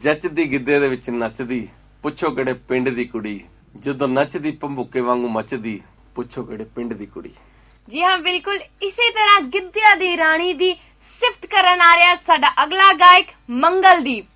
ਜੱਚਦੀ ਗਿੱਧੇ ਦੇ ਵਿੱਚ ਨੱਚਦੀ, ਪੁੱਛੋ ਕਿਹੜੇ ਪਿੰਡ ਦੀ ਕੁੜੀ। ਜਦੋਂ ਨੱਚਦੀ ਭੰਬੂਕੇ ਵਾਂਗੂ ਮੱਚਦੀ, ਪੁੱਛੋ ਕਿਹੜੇ ਪਿੰਡ ਦੀ ਕੁੜੀ। ਜੀ ਹਾਂ, ਬਿਲਕੁਲ ਇਸੇ ਤਰ੍ਹਾਂ ਗਿੱਧਿਆ ਦੀ ਰਾਣੀ ਦੀ ਸਿਫਤ ਕਰਨ ਆ ਰਿਹਾ ਸਾਡਾ ਅਗਲਾ ਗਾਇਕ ਮੰਗਲਦੀਪ।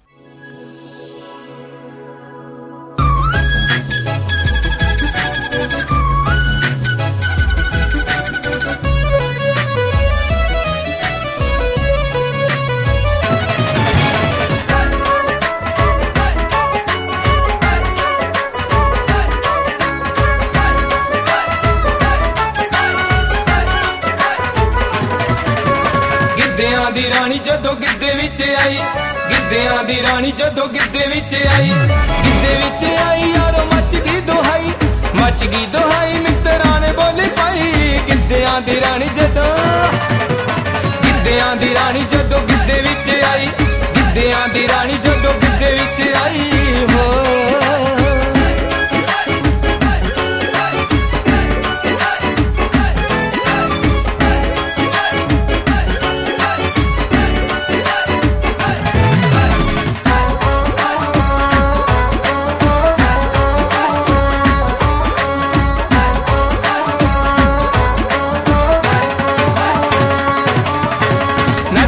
ਆਈ। ਗਿੱਧਿਆਂ ਦੀ ਰਾਣੀ ਜਦੋਂ ਗਿੱਧੇ ਵਿੱਚ ਆਈ। ਗਿੱਧੇ ਵਿੱਚ ਆਈ, ਯਾਰੋ ਮੱਚ ਗਈ ਦੁਹਾਈ। ਮੱਚ ਗਈ ਦੁਹਾਈ, ਮਿੱਤਰਾਂ ਨੇ ਬੋਲੀ ਪਾਈ। ਗਿੱਧਿਆਂ ਦੀ ਰਾਣੀ ਜਦੋਂ ਗਿੱਧਿਆਂ ਦੀ ਰਾਣੀ ਜਦੋਂ ਗਿੱਧੇ ਵਿੱਚ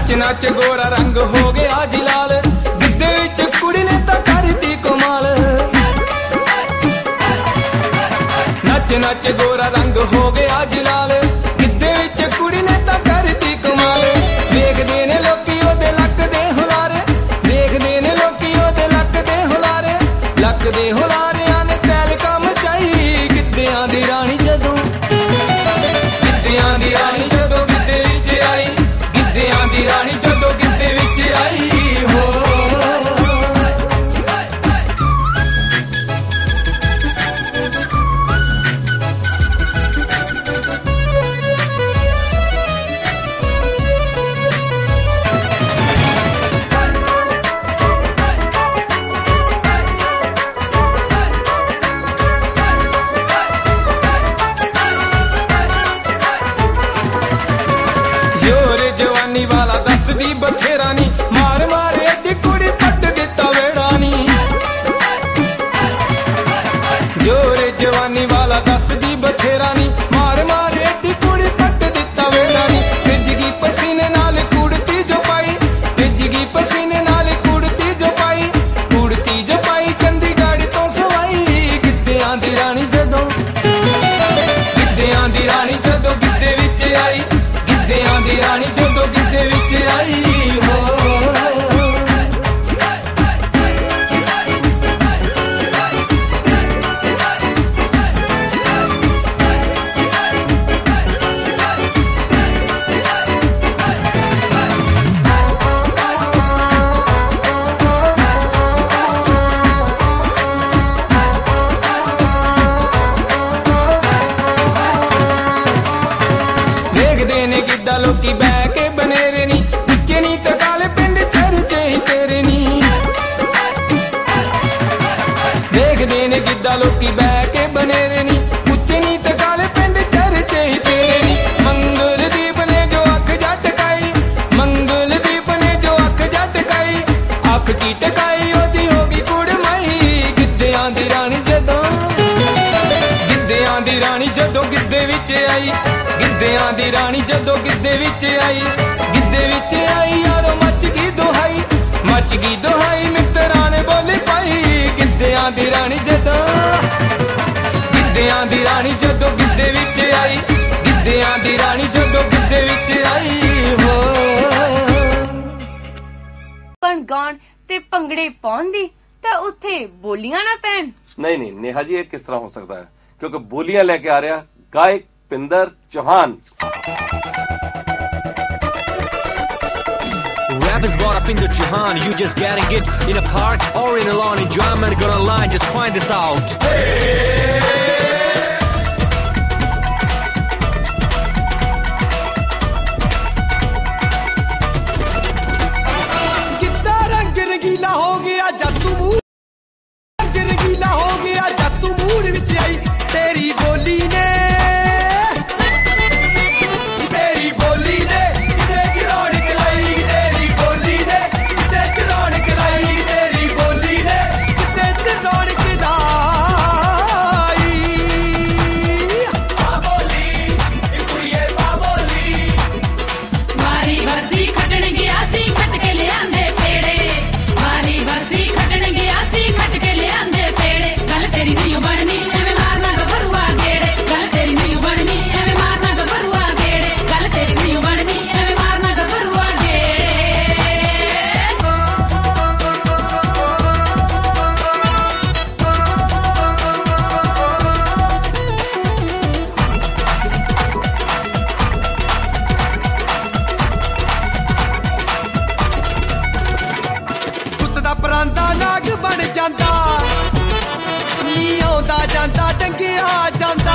ਨੱਚ ਨੱਚ ਗੋਰਾ ਰੰਗ ਹੋ ਗਿਆ ਜੀ ਲਾਲ। ਗਿੱਧੇ ਵਿੱਚ ਕੁੜੀ ਨੇ ਤਾਂ ਕਰਤੀ ਕਮਾਲ। ਨੱਚ ਨੱਚ ਗੋਰਾ ਰੰਗ ਹੋ ਗਿਆ ਜੀ ਵਾਲਾ ਬਥੇਰਾ ਨੀ। ਮਾਰ ਮਾਰੇ ਅੱਡੀ ਕੁੜੀ ਪੱਟ ਦਿੱਤਾ ਵੇੜਾ ਨੀ। ਜ਼ੋਰ ਜਵਾਨੀ ਵਾਲਾ ਦੱਸਦੀ ਬਥੇਰਾ ਲੋਕੀ ਬਹਿ ਕੇ ਬਨੇਰੇ ਨੀ ਉੱਚੇ ਨੀ ਤੇ ਕਾਲੇ ਪਿੰਡ ਚਰਚੇ ਹੀ ਤੇਰੇ ਨੀ। ਵੇਖਦੇ ਨੇ ਕਿੱਦਾਂ ਲੋਕੀ ਬਹਿ ਗਿੱਧਿਆਂ ਦੀ ਰਾਣੀ ਜਦੋਂ ਗਿੱਧੇ ਵਿੱਚ ਆਈ ਗਿੱਧੇ ਵਿੱਚ ਆਈ ਯਾਰੋ ਮੱਚ ਗਈ ਦੁਹਾਈ ਮੱਚ ਗਈ ਦੁਹਾਈ ਮਿੱਤਰਾਂ ਨੇ ਬੋਲੀ ਪਾਈ ਗਿੱਧਿਆਂ ਦੀ ਰਾਣੀ ਜਦੋਂ ਗਿੱਧਿਆਂ ਦੀ ਰਾਣੀ ਜਦੋਂ ਗਿੱਧੇ ਵਿੱਚ ਆਈ ਗਿੱਧਿਆਂ ਦੀ ਰਾਣੀ ਜਦੋਂ ਗਿੱਧੇ ਵਿੱਚ ਆਈ ਹੋ। ਪਣ ਗਾਉਣ ਤੇ ਭੰਗੜੇ ਪਾਉਣ ਦੀ ਤਾਂ ਉੱਥੇ ਬੋਲੀਆਂ ਨਾ ਪੈਣ। ਨਹੀਂ ਨਹੀਂ ਨੇਹਾ ਜੀ ਇਹ ਕਿਸ ਤਰ੍ਹਾਂ ਹੋ ਸਕਦਾ ਹੈ? ਕਿਉਂਕਿ ਬੋਲੀਆਂ ਲੈ ਕੇ ਆ ਰਿਹਾ ਗਾਇਕ Pinder Chauhan. Rap brought up in the You just gotta get in a park or in a lawn. Enjoyment gonna. Just find out. Hey! ਦਾ ਨਾਗ ਬਣ ਜਾਂਦਾ। ਨੀ ਆਉਂਦਾ ਜਾਂਦਾ ਟੰਗਿਆ ਜਾਂਦਾ।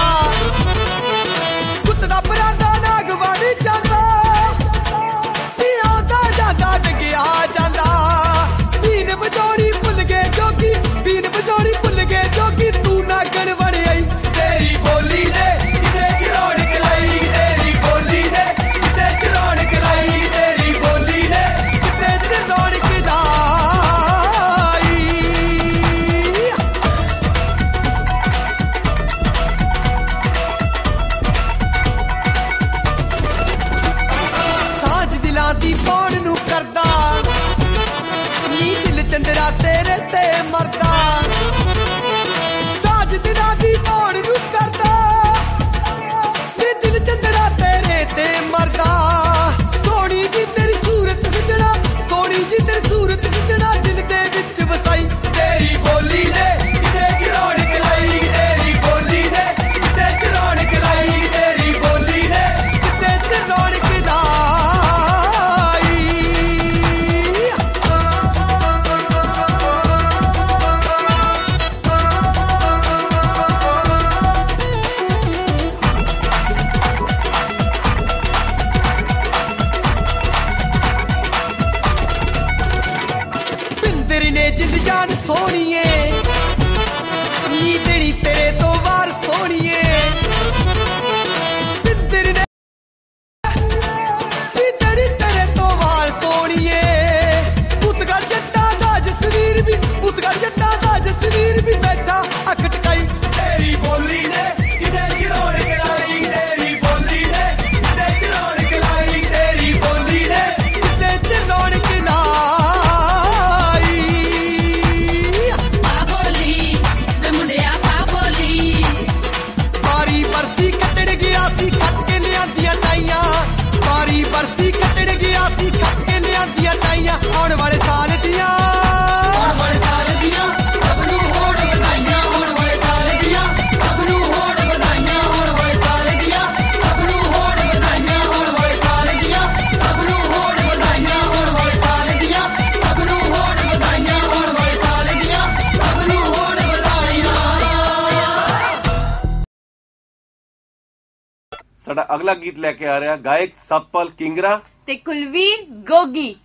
ਸਾਡਾ ਅਗਲਾ ਗੀਤ ਲੈ ਕੇ ਆ ਰਿਹਾ ਗਾਇਕ ਸਤਪਾਲ ਕਿੰਗਰਾ ਤੇ ਕੁਲਵੀਰ ਗੋਗੀ।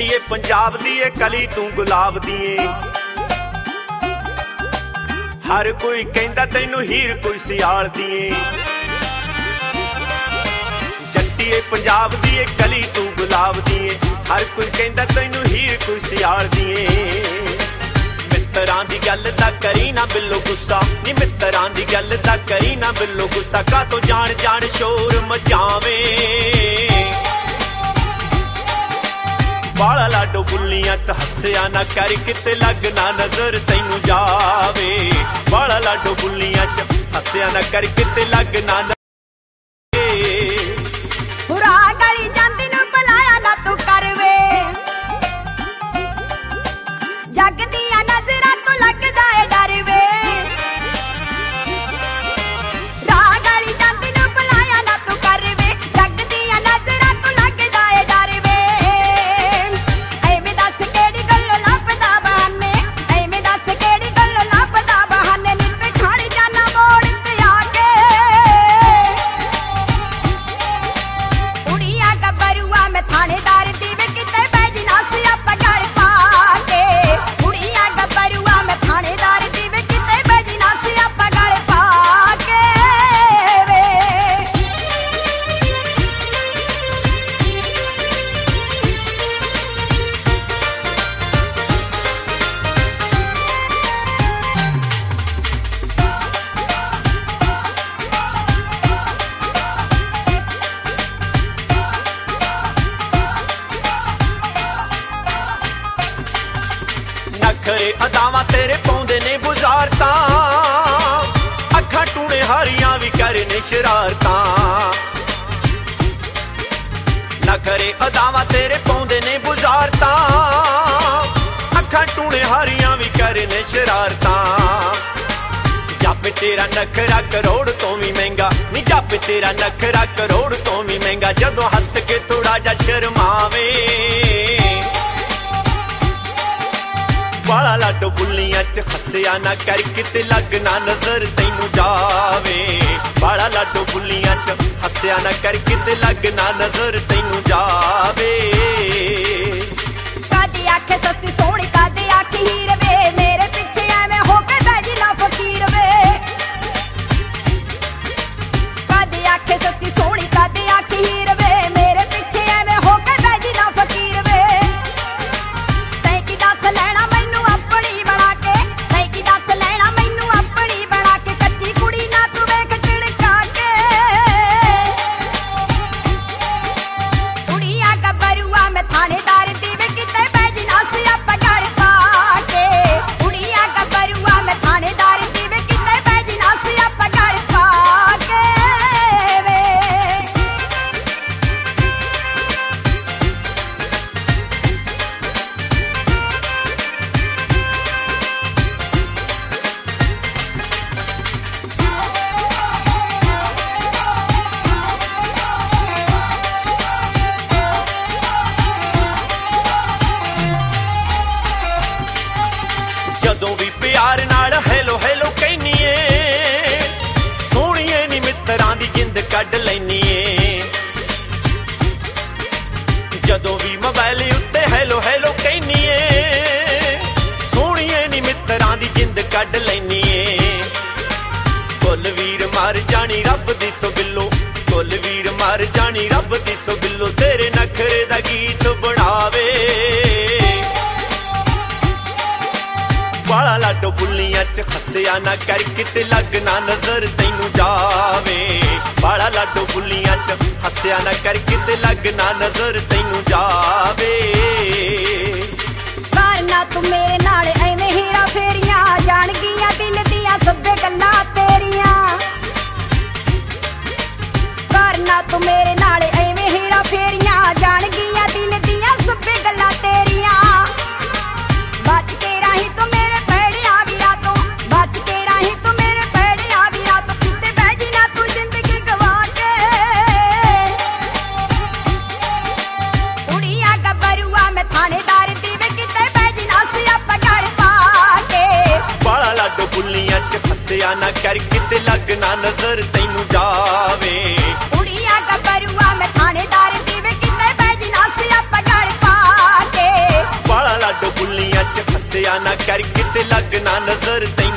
ਮਿੱਟੀ ਏ ਪੰਜਾਬ ਦੀ ਏ ਕਲੀ ਤੂੰ ਗੁਲਾਬ ਦੀ ਏ। ਹਰ ਕੋਈ ਕਹਿੰਦਾ ਤੈਨੂੰ ਹੀਰ ਕੋਈ ਸਿਆਲ ਦੀ ਏ। ਜੱਟੀ ਏ ਪੰਜਾਬ ਦੀ ਏ ਕਲੀ ਤੂੰ ਗੁਲਾਬ ਦੀ ਏ। ਹਰ ਕੋਈ ਕਹਿੰਦਾ ਤੈਨੂੰ ਹੀਰ ਕੋਈ ਸਿਆਲ ਦੀ ਏ। ਮਿੱਤਰਾਂ ਦੀ ਗੱਲ ਤਾਂ ਕਰੀ ਨਾ ਬਿੱਲੋ ਗੁੱਸਾ। ਨੀ ਮਿੱਤਰਾਂ ਦੀ ਗੱਲ ਤਾਂ ਕਰੀ ਨਾ ਬਿੱਲੋ ਗੁੱਸਾ। ਕਾ ਤੋ ਜਾਣ ਜਾਣ ਸ਼ੋਰ ਮਚਾਵੇਂ? ਵਾਲਾ ਲਾਡੋ, ਬੁੱਲੀਆਂ ਚ ਹੱਸਿਆ ਨਾ ਕਰ, ਕਿਤੇ ਲੱਗ ਨਾ ਨਜ਼ਰ ਤੈਨੂੰ ਜਾਵੇ। ਵਾਲਾ ਲਾਡੋ, ਬੁੱਲੀਆਂ ਚ ਹੱਸਿਆ ਨਾ ਕਰ, ਕਿਤੇ ਲੱਗ ਨਾ ਕਰਨੇ ਸ਼ਰਾਰਤਾਂ ਨਖਰੇ ਅਦਾਵਾਂ ਤੇਰੇ ਪਾਉਂਦੇ ਨੇ ਬੁਜ਼ਾਰਤਾਂ ਅੱਖਾਂ ਟੂਣੇ ਹਾਰੀਆਂ ਵੀ ਨੇ ਸ਼ਰਾਰਤਾਂ। ਜੱਪ ਤੇਰਾ ਨਖਰਾ ਕਰੋੜ ਤੋਂ ਵੀ ਮਹਿੰਗਾ। ਨੀ ਜੱਪ ਤੇਰਾ ਨਖਰਾ ਕਰੋੜ ਤੋਂ ਵੀ ਮਹਿੰਗਾ। ਜਦੋਂ ਹੱਸ ਕੇ ਥੋੜਾ ਜਿਹਾ ਸ਼ਰਮਾਵੇ। ਵਾਲਾ ਲਾਡੋ ਬੁੱਲੀਆਂ ਚ ਹੱਸਿਆ ਨਾ ਕਰ। ਕਿਤੇ ਲੱਗ ਨਾ ਨਜ਼ਰ ਤੈਨੂੰ ਜਾ ਸਿਆਣਾ ਹੱਸਿਆ ਨਾ ਕਰ ਕਿਤੇ ਲੱਗ ਨਾ ਨਜ਼ਰ ਤੈਨੂੰ ਜਾ ਦੀ ਜਿੰਦ ਕੱਢ ਜਦੋਂ ਵੀ ਮੋਬਾਈਲ ਉੱਤੇ ਹੈਲੋ ਹੈਲੋ ਕਹਿਨੀਏ, ਸੋਹਣੀਏ ਨੀ ਮਿੱਤਰਾਂ ਦੀ ਜਿੰਦ ਕੱਢ ਲੈਨੀਏ। ਕੁੱਲ ਵੀਰ ਮਰ ਜਾਣੀ ਰੱਬ ਦੀ ਸੋ ਬਿੱਲੋ ਕੁੱਲ ਵੀਰ ਮਰ ਜਾਣੀ ਰੱਬ ਦੀ ਸੋ ਬਿੱਲੋ ਤੇਰੇ ਨਖਰੇ ਦਾ ਗੀਤ ਬਣਾਵੇ। ਵਾਲਾ ਲਾਡੋ ਬੁੱਲੀਆਂ ਚ ਹੱਸਿਆ ਨਾ ਕਰ, ਕਿਤੇ ਲੱਗ ਨਾ ਨਜ਼ਰ ਤੈਨੂੰ ਜਾਵੇ। ਵਾਲਾ ਲਾਡੋ ਬੁੱਲੀਆਂ ਚ ਹੱਸਿਆ ਨਾ ਕਰ ਕਿਤੇ ਲੱਗ ਨਾ ਨਜ਼ਰ ਤੈਨੂੰ ਜਾਵੇ। ਕਰ ਕਿਤੇ ਲੱਗ ਨਾ ਨਜ਼ਰ ਤੈਨੂੰ ਜਾਵੇ। ਕੁੜੀਆਂ ਗੱਭਰੂਆ ਮੈਂ ਥਾਣੇਦਾਰ ਦੀ ਵੇ ਕਿਤੇ ਬੈਜ ਨਾ ਸੀ ਆਪਾਂ ਗਲ ਪਾ ਕੇ। ਵਾਲਾ ਲਾਡੋ ਬੁੱਲੀਆਂ ਚ ਨਾ ਕਰ ਕਿਤੇ ਲੱਗ ਨਾ ਨਜ਼ਰ ਤੈਨੂੰ